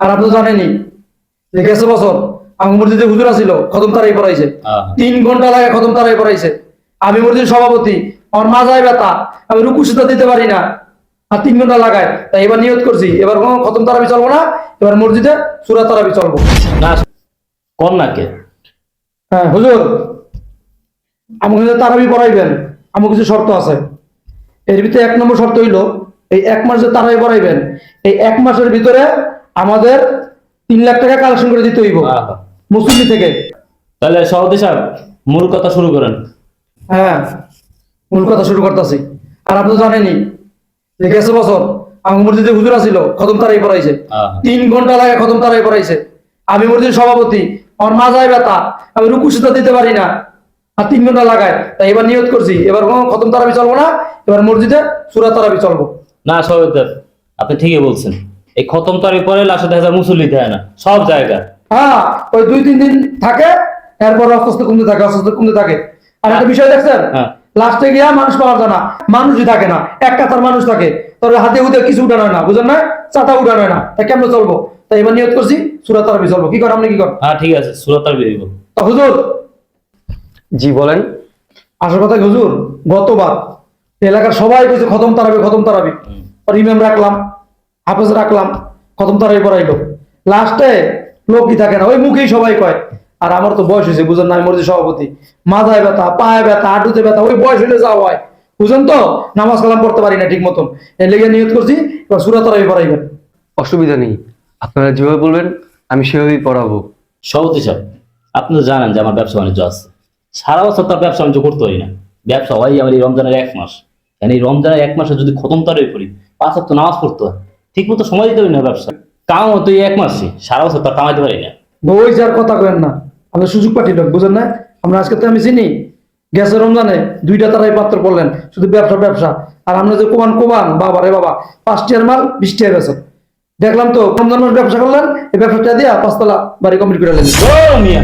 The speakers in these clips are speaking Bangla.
আর আপনি তো জানেনই যে গেছে বছর আমার মসজিদে হুজুর আছিল খতম তারাই পড়াইছে। তিন ঘণ্টা লাগে খতম তারাই পড়াইছে। আমি মসজিদের সভাপতি আমার মাজায় ব্যথা আমি রুকু সিদ্ধা দিতে পারি না। আর তিন ঘণ্টা লাগায়। তাই এবার নিয়ত করছি এবার কোনো খতম তারাবি চলবো না এবার মসজিদে সুরা তারাবি চলবো। না কন্যাকে হ্যাঁ হুজুর আমাকে তারাবি পড়াইবেন আমার কিছু শর্ত আছে। এর ভিতরে এক নম্বর শর্ত হইল এই এক মাস যে তারাবি পড়াইবেন এই এক মাসের ভিতরে আমাদের তিন লাখ টাকা কালেকশন করে দিতে হইব। মুসলিম থেকে। তাহলে সভাপতি সাহেব মূল কথা শুরু করেন। হ্যাঁ মূল কথা শুরু করতেছি। আর আপনি তো জানেনই যে গেছে বছর আমার মসজিদে হুজুর আছিল খতম তারাই পড়াইছে। তিন ঘণ্টা লাগে খতম তারাই পড়াইছে। আমি মসজিদের সভাপতি আমার মাজায় ব্যথা আমি রুকু দিতে পারি না। আর তিন ঘণ্টা লাগায় তাই এবার নিয়ত করছি এবার কোনো খতম তারাবি চলবো না এবার মসজিদে সুরা তারাবি চলবো। না সভাপতি আপনি ঠিকই বলছেন। এই খতম তারিখ পরে লাশে দেখা যায় মুসল্লি দেয় না সব জায়গা। হ্যাঁ ওই দুই তিন দিন থাকে এরপর আস্তে আস্তে কমতে থাকে আস্তে আস্তে কমতে থাকে। আর একটা বিষয় দেখছেন? হ্যাঁ। লাস্টে গিয়া মানুষ পাওয়া যায় না মানুষই থাকে না এক কাতার মানুষ থাকে। তোর হাতে উঠে কিছু উঠানো হয় না বুঝলেন না? চাটা উঠানো হয় না। তাই কেমন চলবো? তাই এবার নিয়ত করছি সুরা তারাবি চলবো। কি কর আপনি কি কর? হ্যাঁ ঠিক আছে সুরতার বেরিয়ে তা হুজুর জি বলেন। আসল কথা হুজুর? গতবার এলাকার সবাই কইছে খতম তারাবি খতম তারাবি। আর ইমাম রাখলাম। হাফেজ রাখলাম খতম তারাবি পড়াইলো লাস্টে লোক কি থাকে না ওই মুখেই সবাই কয় আর আমার তো বয়স হয়েছে বুঝেন না আমি মসজিদ সভাপতি। মাথায় ব্যথা পায়ে ব্যথা হাঁটুতে ব্যথা ওই বয়স হলে যাওয়া হয়। বুঝেন তো নামাজ কালাম পড়তে পারি না ঠিক মতন। এর লেগে নিয়ত করছি এবার সুরা তারাবি পড়াইবেন। অসুবিধা নেই আপনারা যেভাবে বলবেন আমি সেভাবেই পড়াবো। সভাপতি সাহেব আপনি তো জানেন যে আমার ব্যবসা বাণিজ্য আছে। সারা বছর তার ব্যবসা বাণিজ্য করতে পারি না। ব্যবসা হয় আমার এই রমজানের এক মাস। মানে এই রমজানের এক মাসে যদি খতম তারাই করি পাঁচ তো নামাজ পড়তে হয়। ঠিক মতো সময় দিতে পারি না ব্যবসা। কাম তো এই এক মাসই সারা বছর তার কামাইতে পারি না। ওই যার কথা কেন না আমরা সুযোগ পাঠিয়ে লোক বুঝেন না? আমরা আজকে তো আমি চিনি গ্যাসের রমজানে দুইটা তারাই পাত্র পড়লেন শুধু ব্যবসা ব্যবসা। আর আমরা যে কোমান কোমান বাবা রে বাবা পাঁচ টিয়ার মাল বিশ টিয়ার বেছেন দেখলাম তো রমজান মাস ব্যবসা করলেন এই ব্যবসাটা দিয়া পাঁচতলা বাড়ি কমপ্লিট করে নিলেন। মিয়া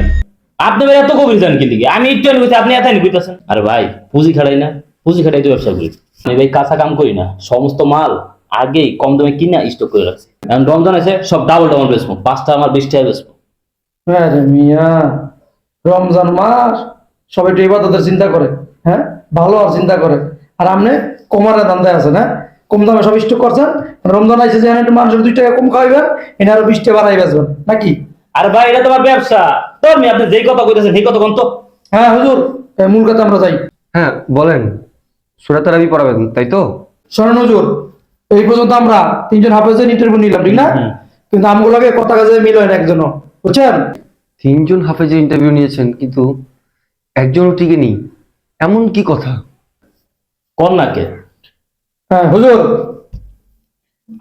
আপনি এত গভীর জান কি লিগে আমি একটু বুঝতে আপনি এত বুঝতেছেন আরে ভাই পুঁজি খাড়াই না পুঁজি খাড়াই তো ব্যবসা করি। আমি ভাই কাঁচা কাম করি না সমস্ত মাল আগেই কম দামে কিনা স্টক করে রাখছে। এখন রমজান আছে সব ডাবল ডাবল বেচবো পাঁচটা আমার বিশ টাকা বেচবো। হ্যাঁ রে মিয়া রমজান মাস সবাই একটু ইবাদতের চিন্তা করে হ্যাঁ? ভালো আর চিন্তা করে। আর আপনি কমারের দান্দায় আছেন হ্যাঁ কম দামে সব স্টক করছেন রমজান আইসে যে একটু মানুষের দুই টাকা কম খাওয়াইবেন এনে আরও বিশ টাকা বাড়াই বেচবেন নাকি? আর ভাই এটা তোমার ব্যবসা। তো আমি আপনি যেই কথা কইতেছেন সেই কথা কোন তো? হ্যাঁ হুজুর মূল কথা আমরা যাই। হ্যাঁ বলেন। সুরাতার আমি পড়াবেন তাই তো? শরণ হুজুর এই পর্যন্ত আমরা তিনজন হাফেজের ইন্টারভিউ নিলাম ঠিক না? কিন্তু আমগুলোকে কথা কাজে মিল হয় না একজনও বুঝছেন? তিনজন হাফেজের ইন্টারভিউ নিয়েছেন কিন্তু একজনও টিকে নেই। এমন কি কথা? কন্যাকে হ্যাঁ হুজুর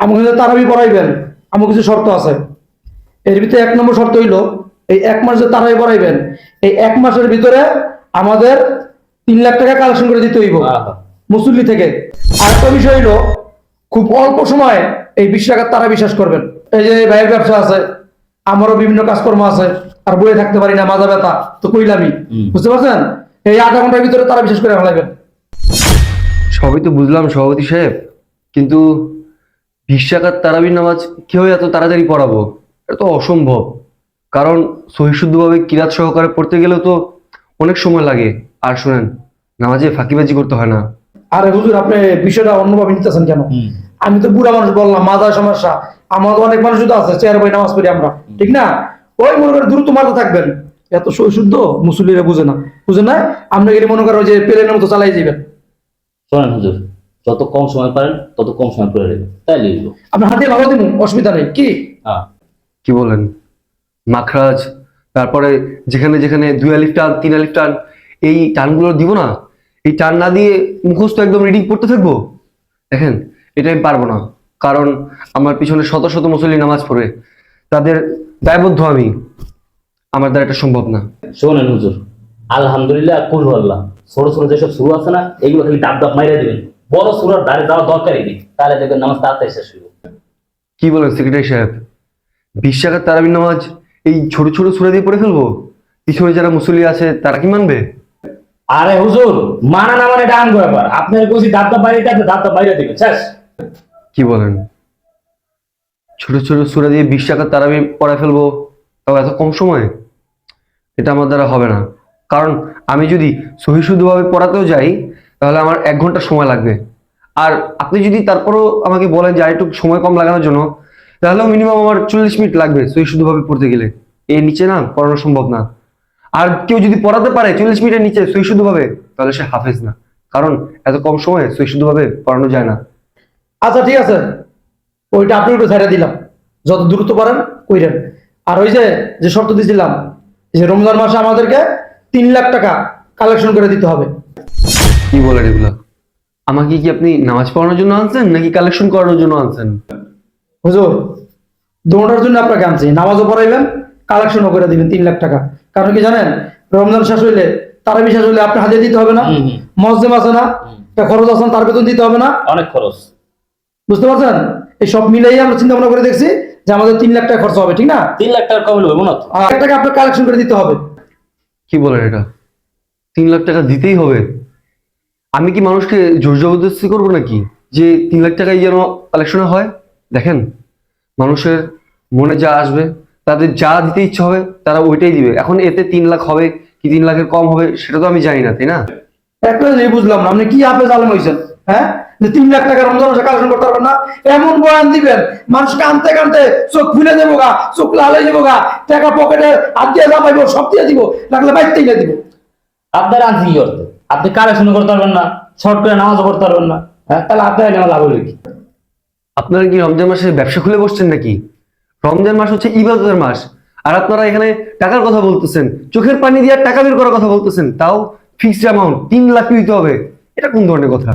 আমাকে যদি তারাবি পড়াইবেন আমার কিছু শর্ত আছে। এর ভিতরে এক নম্বর শর্ত হইল এই এক মাস যে তারাবি পড়াইবেন এই এক মাসের ভিতরে আমাদের তিন লাখ টাকা কালেকশন করে দিতে হইব। মুসল্লি থেকে। আরেকটা বিষয় হইল খুব অল্প সময়ে এই বিশ টাকার তারা বিশ্বাস করবেন। এই যে ভাইয়ের ব্যবসা আছে আমারও বিভিন্ন কাজকর্ম আছে আর বয়ে থাকতে পারি না মাজা ব্যথা তো কইলামই। বুঝতে পারছেন? এই আধা ঘণ্টার ভিতরে তারা বিশ্বাস করে ফেলাইবেন। সবই তো বুঝলাম সভাপতি সাহেব। কিন্তু বিশ টাকার তারাবির নামাজ কীভাবে এত তাড়াতাড়ি পড়াবো? এটা তো অসম্ভব। কারণ সহিশুদ্ধভাবে কিরাত সহকারে পড়তে গেলেও তো অনেক সময় লাগে। আর শোনেন নামাজে ফাঁকিবাজি করতে হয় না। আরে হুজুর আপনি বিষয়টা অন্যভাবে নিতেছেন কেন? আমি তো বুড়া মানুষ বললাম মাদার সমস্যা। আমার তো অনেক মানুষ তো আছে চেয়ার বই নামাজ পড়ি আমরা। ঠিক না? ওই মনে করে দ্রুত মাথা থাকবেন। এত শুদ্ধ মুসল্লিরা বুঝে না। বুঝে না? আপনি গেলে মনে করেন ওই যে প্লেনের মতো চালাই যাবেন। শোনেন হুজুর যত কম সময় পারেন তত কম সময় করে নেবেন তাই লিখব। আপনি হাতে ভালো দিন অসুবিধা নেই। কি? হ্যাঁ। কি বলেন? মাখরাজ তারপরে যেখানে যেখানে দুই আলিফ টান তিন আলিফ টান এই টানগুলো দিব না? এই টান না দিয়ে মুখস্থ একদম রিডিং পড়তে থাকব? দেখেন এটা আমি পারব না। কারণ আমার পিছনে শত শত মুসল্লি নামাজ পড়ে। তাদের দায়বদ্ধ আমি। আমার দ্বারা এটা সম্ভব না। শোনেন হুজুর আলহামদুলিল্লাহ কুল আল্লাহ ছোট ছোট যেসব শুরু আছে না এগুলো খালি ডাব ডাব মাইরা দিবেন। বড় সুরার দাঁড়িয়ে যাওয়ার দরকারই নেই। তাহলে দেখবেন নামাজ তাড়াতাড়ি শেষ হইব কি বলেন সেক্রেটারি সাহেব? বিশ টাকার তারাবির নামাজ এই ছোট ছোট সুরে দিয়ে পড়ে ফেলব? পিছনে যারা মুসল্লি আছে তারা কি মানবে? আরে হুজুর, মানা না মানে ডান ব্যাপার আপনার কইছি দাঁত দাঁত বাইরে থাকবে দাঁত দাঁত বাইরে দিবেন, শেষ। কি বলেন? ছোট ছোট সুরা দিয়ে বিশ টাকার তারাবি পড়ায় ফেলব, তাও এত কম সময়ে? এটা আমার দ্বারা হবে না। কারণ আমি যদি সহিশুদ্ধভাবে পড়াতেও যাই, তাহলে আমার এক ঘণ্টা সময় লাগবে। আর আপনি যদি তারপরও আমাকে বলেন যে আরেকটু সময় কম লাগানোর জন্য, তাহলেও মিনিমাম আমার চল্লিশ মিনিট লাগবে সহিশুদ্ধভাবে পড়তে গেলে। এর নিচে না, পড়ানো সম্ভব না। আর কেউ যদি পড়াতে পারে চল্লিশ মিনিটের নিচে সহিশুদ্ধভাবে তাহলে সে হাফেজ না। কারণ এত কম সময়ে সহিশুদ্ধভাবে পড়ানো যায় না। আচ্ছা ঠিক আছে। ওইটা আপনি একটু ছেড়ে দিলাম। যত দ্রুত পারেন কইরেন। আর ওই যে যে শর্ত দিয়েছিলাম যে রমজান মাসে আমাদেরকে তিন লাখ টাকা কালেকশন করে দিতে হবে। কি বলেন এগুলো? আমাকে কি আপনি নামাজ পড়ানোর জন্য আনছেন নাকি কালেকশন করানোর জন্য আনছেন? হুজুর দৌড়ার জন্য আপনাকে আনছি। নামাজও পড়াইবেন কালেকশনও করে দিবেন তিন লাখ টাকা। কারণ কি জানেন? রমজান শেষ হইলে তারা শেষ হইলে আপনি হাজিয়ে দিতে হবে না। মসজিদ আছে না একটা খরচ আছে না, তার বেতন দিতে হবে না। অনেক খরচ। বুঝতে পারছেন? এই সব মিলাই আমরা চিন্তা ভাবনা করে দেখছি যে আমাদের তিন লাখ টাকা খরচ হবে ঠিক না? তিন লাখ টাকা কমে নেব না এক টাকা আপনার কালেকশন করে দিতে হবে। কি বলেন এটা? তিন লাখ টাকা দিতেই হবে। আমি কি মানুষকে জোর জবরদস্তি করব নাকি? যে তিন লাখ টাকাই যেন কালেকশনে হয়? দেখেন মানুষের মনে যা আসবে তাদের যা দিতে ইচ্ছে হবে তারা ওইটাই দিবে। এখন এতে তিন লাখ হবে কি তিন লাখের কম হবে সেটা তো আমি জানি না তাই না? একটা জিনিস বুঝলাম না আপনি কি হাফেজ আলম হয়েছেন? হ্যাঁ? যে তিন লাখ টাকা রমজান মাসে কালেকশন করতে পারবেন না। এমন বয়ান দিবেন মানুষ কানতে কানতে চোখ খুলে দেবো গা চোখ লালে দেবো গা টাকা পকেটে হাত দিয়ে জামাইবো সব দিয়ে দিব লাগলে বাইক থেকে দিব। আপনার আনছি কি করতে? আপনি কালেকশন করতে পারবেন না শর্ট করে নামাজও করতে পারবেন না হ্যাঁ? তাহলে আপনার নেওয়া লাভ হলো কি? আপনারা কি রমজান মাসে ব্যবসা খুলে বসছেন নাকি? রমজান মাস হচ্ছে ইবাদতের মাস। আর আপনারা এখানে টাকার কথা বলতেছেন চোখের পানি দিয়ে টাকা বের করার কথা বলতেছেন তাও ফিক্সড অ্যামাউন্ট তিন লাখ দিতে হবে। এটা কোন ধরনের কথা?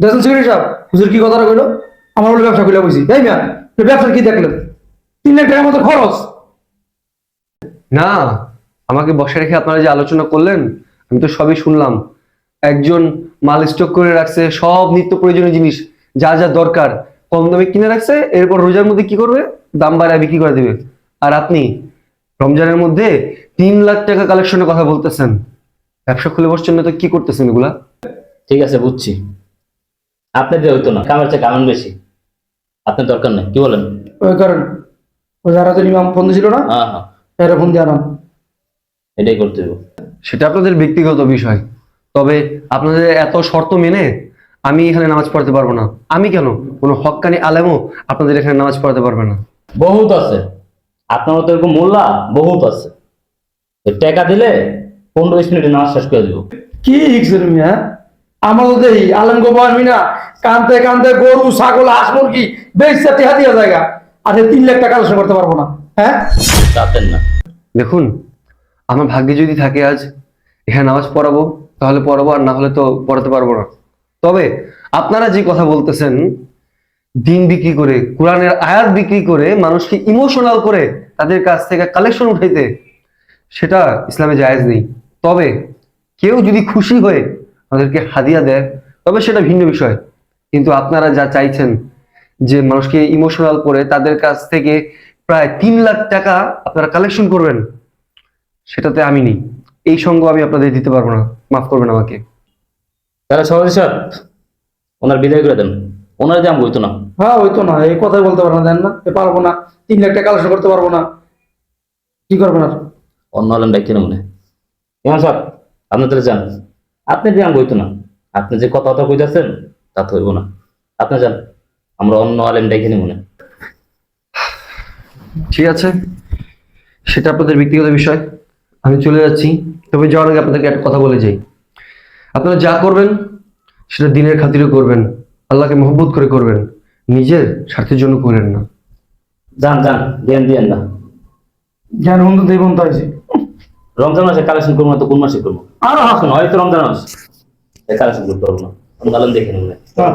দেখেন সিকিউরিটি সাহেব হুজুর কি কথাটা কইলো? আমার বলে ব্যবসা খুলে বুঝি তাই না ব্যবসা কি দেখলেন? তিন লাখ টাকার মতো খরচ। না আমাকে বসে রেখে আপনারা যে আলোচনা করলেন আমি তো সবই শুনলাম। একজন মাল স্টক করে রাখছে সব নিত্য প্রয়োজনীয় জিনিস যা যা দরকার কম দামে কিনে রাখছে এরপর রোজার মধ্যে কি করবে? দাম বাড়ায় বিক্রি করে দিবে। আর আপনি রমজানের মধ্যে তিন লাখ টাকা কালেকশনের কথা বলতেছেন। ব্যবসা খুলে বসছেন না তো কি করতেছেন এগুলা? ঠিক আছে বুঝছি। আপনাদের হইতো না কামের চেয়ে কামেন বেশি। আপনার দরকার নেই কি বলেন? ওই কারণ ওই যারা তো ইমাম ফোন দিছিল না হ্যাঁ হ্যাঁ। এরা ফোন দিয়ে আনান। এটাই করতে হবে। সেটা আপনাদের ব্যক্তিগত বিষয়। তবে আপনাদের এত শর্ত মেনে আমি এখানে নামাজ পড়তে পারব না। আমি কেন? কোনো হকানি আলেমও আপনাদের এখানে নামাজ পড়াতে পারবে না। বহুত আছে। আপনার মতো এরকম মোল্লা বহুত আছে। টাকা দিলে পনেরো বিশ মিনিটে নামাজ শেষ করে দিব। কি শিখছেন তুমি হ্যাঁ আমার তো দেই আলম গোপাল আমি না কানতে কানতে গরু ছাগল হাঁস মুরগি বেচতে দিয়া জায়গা। আর তিন লাখ টাকা কালেকশন করতে পারব না। হ্যাঁ? না। দেখুন আমার ভাগ্যে যদি থাকে আজ এখানে নামাজ পড়াবো তাহলে পড়াবো আর না হলে তো পড়াতে পারব না। তবে আপনারা যে কথা বলতেছেন দিন বিক্রি করে, কোরআনের আয়াত বিক্রি করে, মানুষকে ইমোশনাল করে তাদের কাছ থেকে কালেকশন উঠাইতে, সেটা ইসলামে জায়েজ নেই। তবে কেউ যদি খুশি হয়ে আমাদেরকে হাদিয়া দেয়, তবে সেটা ভিন্ন বিষয়। কিন্তু আপনারা যা চাইছেন যে মানুষকে ইমোশনাল করে তাদের কাছ থেকে প্রায় তিন লাখ টাকা আপনারা কালেকশন করবেন, সেটাতে আমি নেই। এই সঙ্গ আমি আপনাদের দিতে পারব না, মাফ করবেন আমাকে। তারা সাহেব, ওনার বিদায় করে দেন। ওনার দাম বইতো না। হ্যাঁ ওই তো না এই কথাই বলতে পারব না দেন না? এ পারব না তিন লাখ টাকা কালেকশন করতে পারব না। কি করবেন আর? অন্য আলেম ডাকি না মনে? ইমাম সাহেব আপনি তাহলে যান। আপনি দাম হইতো না। আপনি যে কথা কথা কইতেছেন তা তো হইব না। আপনি যান আমরা অন্য আলেম ডাকি না মনে। ঠিক আছে সেটা আপনাদের ব্যক্তিগত বিষয়। আমি চলে যাচ্ছি তবে যাওয়ার আগে আপনাদেরকে একটা কথা বলে যাই। আপনারা যা করবেন সেটা দিনের খাতিরে করবেন। আল্লাহকে মহব্বত করে করবেন নিজের স্বার্থের জন্য করেন না। যান যান দেন দিয়েন না জ্ঞান বন্ধু দেব বন্ধু আছে রমজান মাসে কালেকশন করব না তো কোন মাসে করব? আরও আসুন হয়তো রমজান মাস। কালেকশন করতে পারব না। আমি দেখে নেব। হ্যাঁ